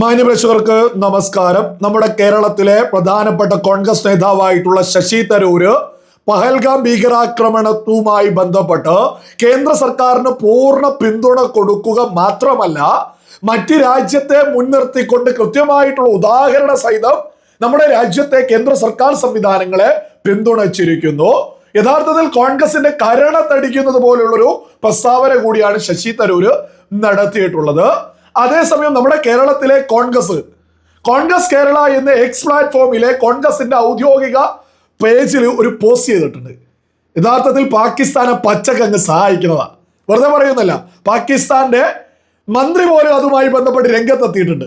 മാന്യപ്രേക്ഷകർക്ക് നമസ്കാരം. നമ്മുടെ കേരളത്തിലെ പ്രധാനപ്പെട്ട കോൺഗ്രസ് നേതാവായിട്ടുള്ള ശശി തരൂര് പഹൽഗാം ഭീകരാക്രമണവുമായി ബന്ധപ്പെട്ട് കേന്ദ്ര സർക്കാരിന് പൂർണ പിന്തുണ കൊടുക്കുക മാത്രമല്ല മറ്റ് രാജ്യത്തെ മുൻനിർത്തിക്കൊണ്ട് കൃത്യമായിട്ടുള്ള ഉദാഹരണ സഹിതം നമ്മുടെ രാജ്യത്തെ കേന്ദ്ര സർക്കാർ സംവിധാനങ്ങളെ പിന്തുണച്ചിരിക്കുന്നു. യഥാർത്ഥത്തിൽ കോൺഗ്രസിന്റെ കരണത്തടിക്കുന്നത് പോലുള്ളൊരു പ്രസ്താവന കൂടിയാണ് ശശി തരൂര് നടത്തിയിട്ടുള്ളത്. അതേസമയം നമ്മുടെ കേരളത്തിലെ കോൺഗ്രസ് കോൺഗ്രസ് കേരള എന്ന എക്സ് പ്ലാറ്റ്ഫോമിലെ കോൺഗ്രസിന്റെ ഔദ്യോഗിക പേജിൽ ഒരു പോസ്റ്റ് ചെയ്തിട്ടുണ്ട്. യഥാർത്ഥത്തിൽ പാകിസ്ഥാനെ പച്ചക്കങ്ങ് സഹായിക്കുന്നതാ. വെറുതെ പറയുന്നല്ല പാകിസ്ഥാന്റെ മന്ത്രി പോലും അതുമായി ബന്ധപ്പെട്ട് രംഗത്തെത്തിയിട്ടുണ്ട്.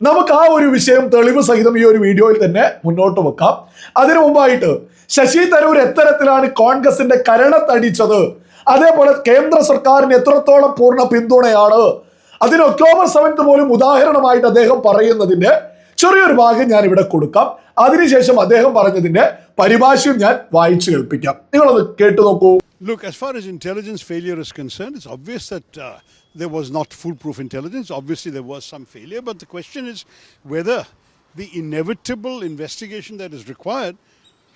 നമുക്ക് ആ ഒരു വിഷയം തെളിവ് സഹിതം ഈ ഒരു വീഡിയോയിൽ തന്നെ മുന്നോട്ട് വെക്കാം. അതിനു മുമ്പായിട്ട് ശശി തരൂർ എത്തരത്തിലാണ് കോൺഗ്രസിന്റെ കരണത്തടിച്ചത് അതേപോലെ കേന്ദ്ര സർക്കാരിന് എത്രത്തോളം പൂർണ പിന്തുണയാണ് അതിന് ഒക്ടോബർ സെവൻത്ത് പോലും ഉദാഹരണമായിട്ട് അദ്ദേഹം പറയുന്നതിന്റെ ചെറിയൊരു ഭാഗം ഞാൻ ഇവിടെ കൊടുക്കാം അതിനുശേഷം അദ്ദേഹം പറഞ്ഞതിന്റെ പരിഭാഷയും ഞാൻ വായിച്ചു കേൾപ്പിക്കാം നിങ്ങളത് കേട്ടു നോക്കൂ Look, as far as intelligence failure is concerned, it's obvious that uh, there was not foolproof intelligence. Obviously, there was some failure, but the question is whether the inevitable investigation that is required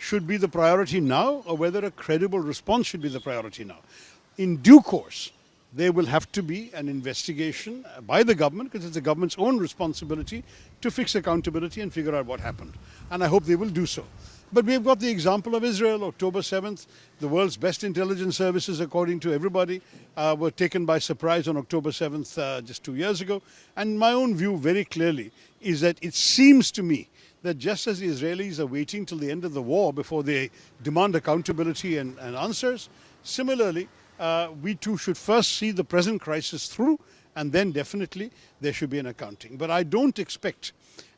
should be the priority now or whether a credible response should be the priority now. In due course, there will have to be an investigation by the government because it's the government's own responsibility to fix accountability and figure out what happened. And I hope they will do so. But we've got the example of Israel, October 7th. The world's best intelligence services, according to everybody, uh, were taken by surprise on October 7th uh, just two years ago. And my own view, very clearly, is that it seems to me that just as the Israelis are waiting till the end of the war before they demand accountability and, and answers, similarly, uh, we too should first see the present crisis through and then definitely there should be an accounting. But I don't expect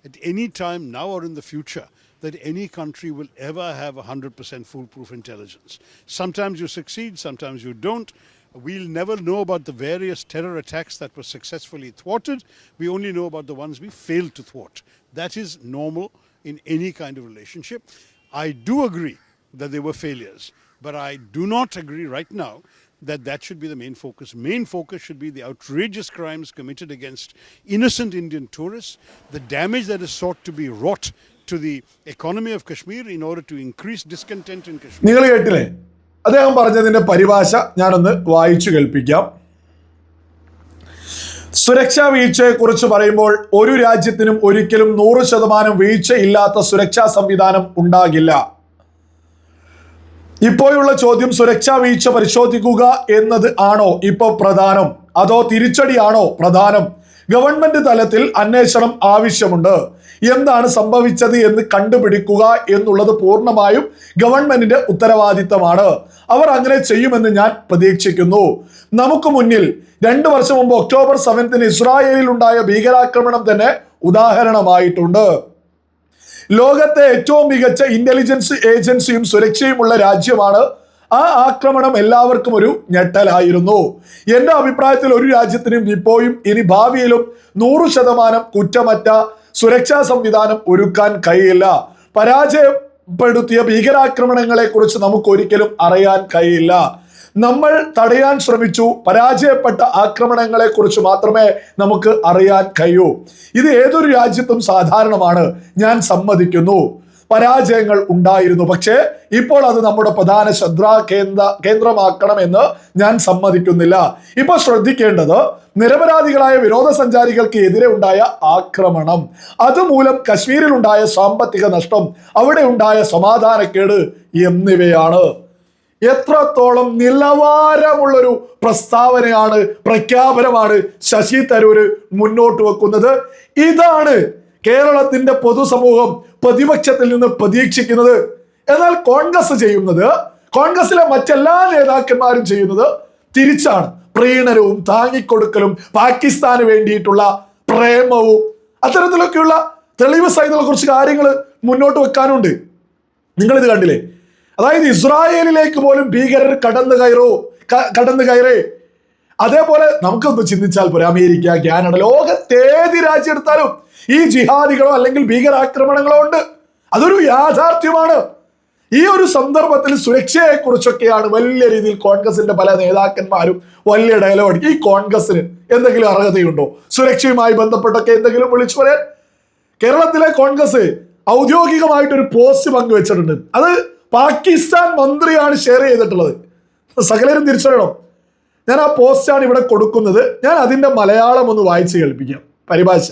at any time now or in the future that any country will ever have 100% foolproof intelligence. Sometimes you succeed, sometimes you don't. We'll never know about the various terror attacks that were successfully thwarted. We only know about the ones we failed to thwart. That is normal in any kind of relationship. I do agree that there were failures, but I do not agree right now that that should be the main focus. Main focus should be the outrageous crimes committed against innocent Indian tourists, the damage that is sought to be wrought to the economy of Kashmir in order to increase discontent in Kashmir. നിങ്ങൾ കേട്ടില്ലേ അദ്ദേഹം സുരക്ഷാ വീഴ്ചയെ കുറിച്ച് പറയുമ്പോൾ ഒരു രാജ്യത്തിനും ഒരിക്കലും നൂറ് ശതമാനം വീഴ്ചയില്ലാത്ത സുരക്ഷാ സംവിധാനം ഉണ്ടാകില്ല ഇപ്പോഴുള്ള ചോദ്യം സുരക്ഷാ വീഴ്ച പരിശോധിക്കുക എന്നത് ആണോ ഇപ്പോൾ പ്രധാനം? അതോ തിരിച്ചടിയാണോ പ്രധാനം? ഗവൺമെന്റ് തലത്തിൽ അന്വേഷണം ആവശ്യമുണ്ട്. എന്താണ് സംഭവിച്ചത് എന്ന് കണ്ടുപിടിക്കുക എന്നുള്ളത് പൂർണമായും ഗവൺമെന്റിന്റെ ഉത്തരവാദിത്തമാണ്. അവർ അങ്ങനെ ചെയ്യുമെന്ന് ഞാൻ പ്രതീക്ഷിക്കുന്നു. നമുക്ക് മുന്നിൽ രണ്ടു വർഷം മുമ്പ് ഒക്ടോബർ സെവൻത്തിന് ഇസ്രായേലിൽ ഉണ്ടായ ഭീകരാക്രമണം തന്നെ ഉദാഹരണമായിട്ടുണ്ട്. ലോകത്തെ ഏറ്റവും മികച്ച ഇന്റലിജൻസ് ഏജൻസിയും സുരക്ഷയുമുള്ള രാജ്യമാണ്. ആ ആക്രമണം എല്ലാവർക്കും ഒരു ഞെട്ടലായിരുന്നു. എന്റെ അഭിപ്രായത്തിൽ ഒരു രാജ്യത്തിനും ഇപ്പോഴും ഇനി ഭാവിയിലും നൂറ് ശതമാനം കുറ്റമറ്റ സുരക്ഷാ സംവിധാനം ഒരുക്കാൻ കഴിയില്ല. പരാജയപ്പെടുത്തിയ ഭീകരാക്രമണങ്ങളെ കുറിച്ച് നമുക്ക് ഒരിക്കലും അറിയാൻ കഴിയില്ല. നമ്മൾ തടയാൻ ശ്രമിച്ചു. പരാജയപ്പെട്ട ആക്രമണങ്ങളെ കുറിച്ച് മാത്രമേ നമുക്ക് അറിയാൻ കഴിയൂ. ഇത് ഏതൊരു രാജ്യത്തും സാധാരണമാണ്. ഞാൻ സമ്മതിക്കുന്നു. പരാജയങ്ങൾ ഉണ്ടായിരുന്നു. പക്ഷേ ഇപ്പോൾ അത് നമ്മുടെ പ്രധാന ശ്രദ്ധാ കേന്ദ്ര കേന്ദ്രമാക്കണമെന്ന് ഞാൻ സമ്മതിക്കുന്നില്ല. ഇപ്പോൾ ശ്രദ്ധിക്കേണ്ടത് നിരപരാധികളായ വിനോദസഞ്ചാരികൾക്ക് എതിരെ ഉണ്ടായ ആക്രമണം. അതുമൂലം കശ്മീരിൽ ഉണ്ടായ സാമ്പത്തിക നഷ്ടം അവിടെ ഉണ്ടായ സമാധാനക്കേട് എന്നിവയാണ്. എത്രത്തോളം നിലവാരമുള്ളൊരു പ്രസ്താവനയാണ് പ്രഖ്യാപനമാണ് ശശി തരൂര് മുന്നോട്ട് വെക്കുന്നത്. ഇതാണ് കേരളത്തിന്റെ പൊതുസമൂഹം പ്രതിപക്ഷത്തിൽ നിന്ന് പ്രതീക്ഷിക്കുന്നത്. എന്നാൽ കോൺഗ്രസ് ചെയ്യുന്നത് കോൺഗ്രസിലെ മറ്റെല്ലാ നേതാക്കന്മാരും ചെയ്യുന്നത് തിരിച്ചാണ്. പ്രീണനവും താങ്ങിക്കൊടുക്കലും പാകിസ്ഥാന് വേണ്ടിയിട്ടുള്ള പ്രേമവും അത്തരത്തിലൊക്കെയുള്ള തെളിവ് സഹിതമുള്ള കുറച്ച് കാര്യങ്ങൾ മുന്നോട്ട് വെക്കാനുണ്ട്. നിങ്ങളിത് കണ്ടില്ലേ? അതായത് ഇസ്രായേലിലേക്ക് പോലും ഭീകരർ കടന്നു കയറോ. കടന്നു കയറേ. അതേപോലെ നമുക്കൊന്ന് ചിന്തിച്ചാൽ പോരെ അമേരിക്ക കാനഡ ലോകത്തേത് രാജ്യം എടുത്താലും ഈ ജിഹാദികളോ അല്ലെങ്കിൽ ഭീകരാക്രമണങ്ങളോ ഉണ്ട്. അതൊരു യാഥാർത്ഥ്യമാണ്. ഈ ഒരു സന്ദർഭത്തിൽ സുരക്ഷയെ കുറിച്ചൊക്കെയാണ് വലിയ രീതിയിൽ കോൺഗ്രസിന്റെ പല നേതാക്കന്മാരും വലിയ ഡയലോഗ് ഈ കോൺഗ്രസിന് എന്തെങ്കിലും അർഹതയുണ്ടോ? സുരക്ഷയുമായി ബന്ധപ്പെട്ടൊക്കെ എന്തെങ്കിലും വിളിച്ചു പറയാൻ? കേരളത്തിലെ കോൺഗ്രസ് ഔദ്യോഗികമായിട്ട് ഒരു പോസ്റ്റ് പങ്കുവെച്ചിട്ടുണ്ട്. അത് പാകിസ്ഥാൻ മന്ത്രിയാണ് ഷെയർ ചെയ്തിട്ടുള്ളത്. സകലരും തിരിച്ചറിയണം. ഞാൻ ആ പോസ്റ്റാണ് ഇവിടെ കൊടുക്കുന്നത്. ഞാൻ അതിന്റെ മലയാളം ഒന്ന് വായിച്ച് കേൾപ്പിക്കാം. പരിഭാഷ.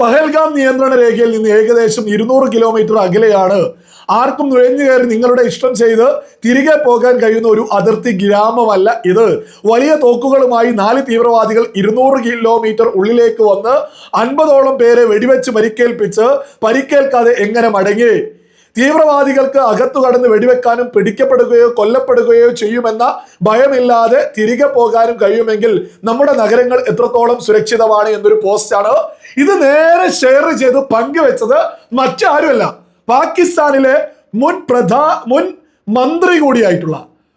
പഹൽഗാം നിയന്ത്രണ രേഖയിൽ നിന്ന് ഏകദേശം ഇരുന്നൂറ് കിലോമീറ്റർ അകലെയാണ് ആർക്കും നുഴഞ്ഞു കയറി നിങ്ങളുടെ ഇഷ്ടം ചെയ്ത് തിരികെ പോകാൻ കഴിയുന്ന ഒരു അതിർത്തി ഗ്രാമമല്ല ഇത്. വലിയ തോക്കുകളുമായി നാല് തീവ്രവാദികൾ ഇരുന്നൂറ് കിലോമീറ്റർ ഉള്ളിലേക്ക് വന്ന് അൻപതോളം പേരെ വെടിവെച്ച് പരിക്കേൽപ്പിച്ച് പരിക്കേൽക്കാതെ എങ്ങനെ മടങ്ങി? തീവ്രവാദികൾക്ക് അകത്തു കടന്ന് വെടിവെക്കാനും പിടിക്കപ്പെടുകയോ കൊല്ലപ്പെടുകയോ ചെയ്യുമെന്ന ഭയമില്ലാതെ തിരികെ പോകാനും കഴിയുമെങ്കിൽ നമ്മുടെ നഗരങ്ങൾ എത്രത്തോളം സുരക്ഷിതമാണ് എന്നൊരു പോസ്റ്റാണ് ഇത് നേരെ ഷെയർ ചെയ്ത് പങ്കുവെച്ചത് മറ്റാരുമല്ല പാകിസ്ഥാനിലെ മുൻ പ്രധാ മുൻ മന്ത്രി കൂടിയായിട്ടുള്ള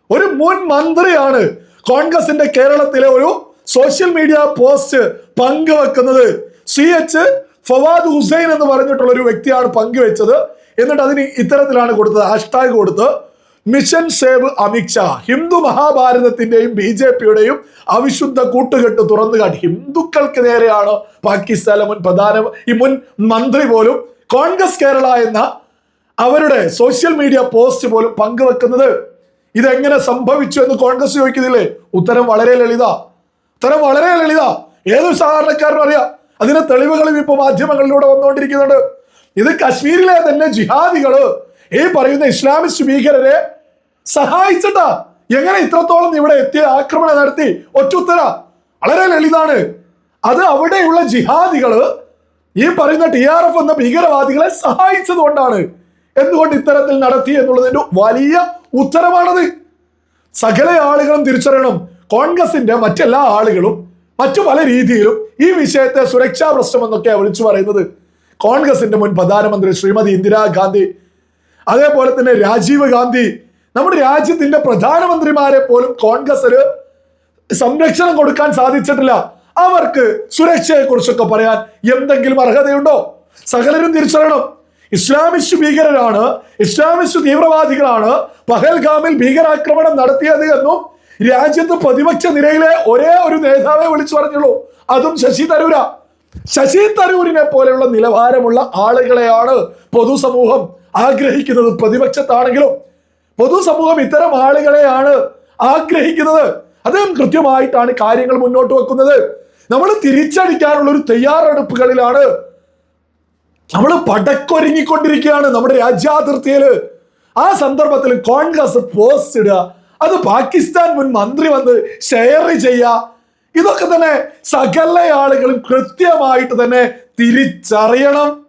ഒരു മുൻ മന്ത്രിയാണ് കോൺഗ്രസിന്റെ കേരളത്തിലെ ഒരു സോഷ്യൽ മീഡിയ പോസ്റ്റ് പങ്കുവെക്കുന്നത്. സി എച്ച് ഫവാദ് ഹുസൈൻ എന്ന് പറഞ്ഞിട്ടുള്ള ഒരു വ്യക്തിയാണ് പങ്കുവെച്ചത്. എന്നിട്ട് അതിന് ഇത്തരത്തിലാണ് കൊടുത്തത്. ഹാഷ്ടാഗ് കൊടുത്ത് മിഷൻ സേവ് അമിത്ഷാ ഹിന്ദു മഹാഭാരതത്തിന്റെയും ബി ജെ പിയുടെയും അവിശുദ്ധ കൂട്ടുകെട്ട് തുറന്നു കാട്ടി. ഹിന്ദുക്കൾക്ക് നേരെയാണ് പാകിസ്ഥാനിലെ മുൻ പ്രധാന ഈ മുൻ മന്ത്രി പോലും കോൺഗ്രസ് കേരള എന്ന അവരുടെ സോഷ്യൽ മീഡിയ പോസ്റ്റ് പോലും പങ്കുവെക്കുന്നത്. ഇതെങ്ങനെ സംഭവിച്ചു എന്ന് കോൺഗ്രസ് ചോദിക്കുന്നില്ലേ? ഉത്തരം വളരെ ലളിത. ഉത്തരം വളരെ ലളിത. ഏതൊരു സാധാരണക്കാരനും അറിയാം. അതിന്റെ തെളിവുകളും ഇപ്പൊ മാധ്യമങ്ങളിലൂടെ വന്നുകൊണ്ടിരിക്കുന്നുണ്ട്. ഇത് കശ്മീരിലെ തന്നെ ജിഹാദികൾ ഈ പറയുന്ന ഇസ്ലാമിസ്റ്റ് ഭീകരരെ സഹായിച്ചിട്ടാ. എങ്ങനെ ഇത്രത്തോളം ഇവിടെ എത്തിയ ആക്രമണം നടത്തി? ഒറ്റുത്തര. വളരെ ലളിതാണ്. അത് അവിടെയുള്ള ജിഹാദികൾ ഈ പറയുന്ന ടി ആർ എഫ് എന്ന ഭീകരവാദികളെ സഹായിച്ചത് കൊണ്ടാണ് എന്തുകൊണ്ട് ഇത്തരത്തിൽ നടത്തി എന്നുള്ളതിന്റെ വലിയ ഉത്തരമാണത് സകല ആളുകളും തിരിച്ചറിയണം. കോൺഗ്രസിന്റെ മറ്റെല്ലാ ആളുകളും മറ്റു പല രീതിയിലും ഈ വിഷയത്തെ സുരക്ഷാ പ്രശ്നം എന്നൊക്കെയാണ് വിളിച്ചു പറയുന്നത്. കോൺഗ്രസിന്റെ മുൻ പ്രധാനമന്ത്രി ശ്രീമതി ഇന്ദിരാഗാന്ധി അതേപോലെ തന്നെ രാജീവ് ഗാന്ധി നമ്മുടെ രാജ്യത്തിന്റെ പ്രധാനമന്ത്രിമാരെ പോലും കോൺഗ്രസിന് സംരക്ഷണം കൊടുക്കാൻ സാധിച്ചിട്ടില്ല. അവർക്ക് സുരക്ഷയെ കുറിച്ചൊക്കെ പറയാൻ എന്തെങ്കിലും അർഹതയുണ്ടോ? സകലരും തിരിച്ചറിയണം. ഇസ്ലാമിസ്റ്റ് ഭീകരരാണ് ഇസ്ലാമിസ്റ്റ് തീവ്രവാദികളാണ് പഹൽഗാമിൽ ഭീകരാക്രമണം നടത്തിയത് എന്നും രാജ്യത്ത് പ്രതിപക്ഷ നിരയിലെ ഒരേ ഒരു നേതാവെ വിളിച്ചു പറഞ്ഞുള്ളൂ. അതും ശശി തരൂര. ശശി തരൂരിനെ പോലെയുള്ള നിലവാരമുള്ള ആളുകളെയാണ് പൊതുസമൂഹം ആഗ്രഹിക്കുന്നത്. പ്രതിപക്ഷത്താണെങ്കിലും പൊതുസമൂഹം ഇത്തരം ആളുകളെയാണ് ആഗ്രഹിക്കുന്നത്. അദ്ദേഹം കൃത്യമായിട്ടാണ് കാര്യങ്ങൾ മുന്നോട്ട് വെക്കുന്നത്. നമ്മൾ തിരിച്ചടിക്കാനുള്ള ഒരു തയ്യാറെടുപ്പുകളിലാണ് നമ്മൾ പടക്കൊരുങ്ങിക്കൊണ്ടിരിക്കുകയാണ് നമ്മുടെ രാജ്യാതിർത്തിയിൽ. ആ സന്ദർഭത്തിൽ കോൺഗ്രസ് പോസ്റ്റ് ഇടുക അത് പാകിസ്ഥാൻ മുൻ മന്ത്രി വന്ന് ഷെയർ ചെയ്യുക ഇതൊക്കെ തന്നെ സകല ആളുകളും കൃത്യമായിട്ട് തന്നെ തിരിച്ചറിയണം.